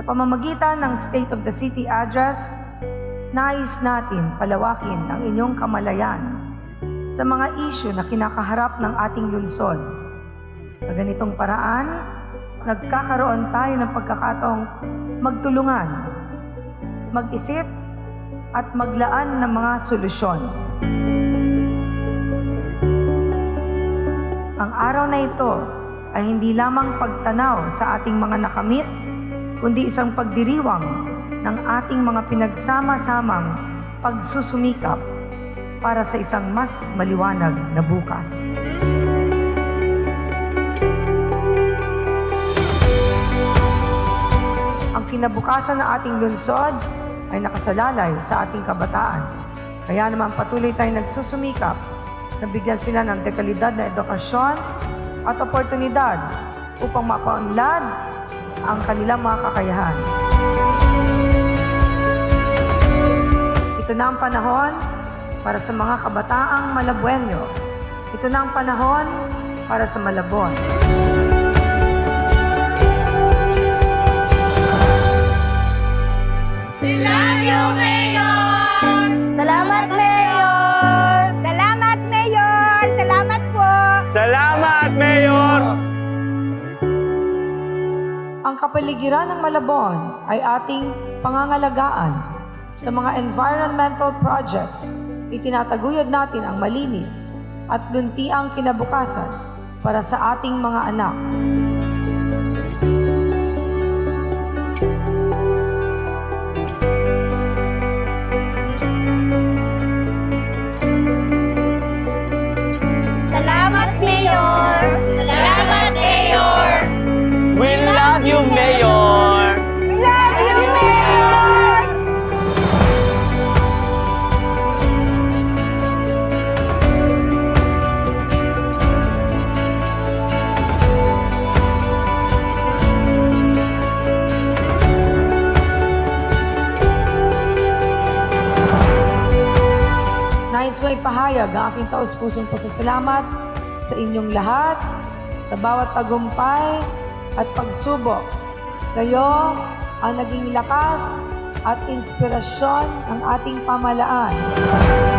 Sa pamamagitan ng State of the City Address, nais natin palawakin ang inyong kamalayan sa mga isyu na kinakaharap ng ating lungsod. Sa ganitong paraan, nagkakaroon tayo ng pagkakataong magtulungan, mag-isip at maglaan ng mga solusyon. Ang araw na ito ay hindi lamang pagtanaw sa ating mga nakamit, kundi isang pagdiriwang ng ating mga pinagsama-samang pagsusumikap para sa isang mas maliwanag na bukas. Ang kinabukasan ng ating lungsod ay nakasalalay sa ating kabataan. Kaya naman patuloy tayong nagsusumikap na bigyan sila ng dekalidad na edukasyon at oportunidad upang mapaunlad ang kanilang mga kakayahan. Ito na ang panahon para sa mga kabataang Malabuenyo. Ito na ang panahon para sa Malabon. We love you, Mayor! Salamat, Mayor! Salamat, Mayor! Salamat po! Salamat, kapaligiran ng Malabon ay ating pangangalagaan. Sa mga environmental projects, itinataguyod natin ang malinis at luntiang kinabukasan para sa ating mga anak. Nais ko ipahayag ang aking taus-pusong pasasalamat sa inyong lahat, sa bawat tagumpay at pagsubok. Kayo ang naging lakas at inspirasyon ng ating pamalaan.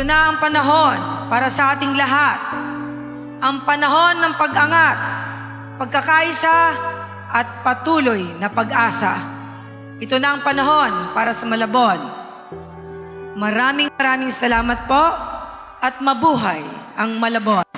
Ito na ang panahon para sa ating lahat. Ang panahon ng pag-angat, pagkakaisa at patuloy na pag-asa. Ito na ang panahon para sa Malabon. Maraming maraming salamat po at mabuhay ang Malabon.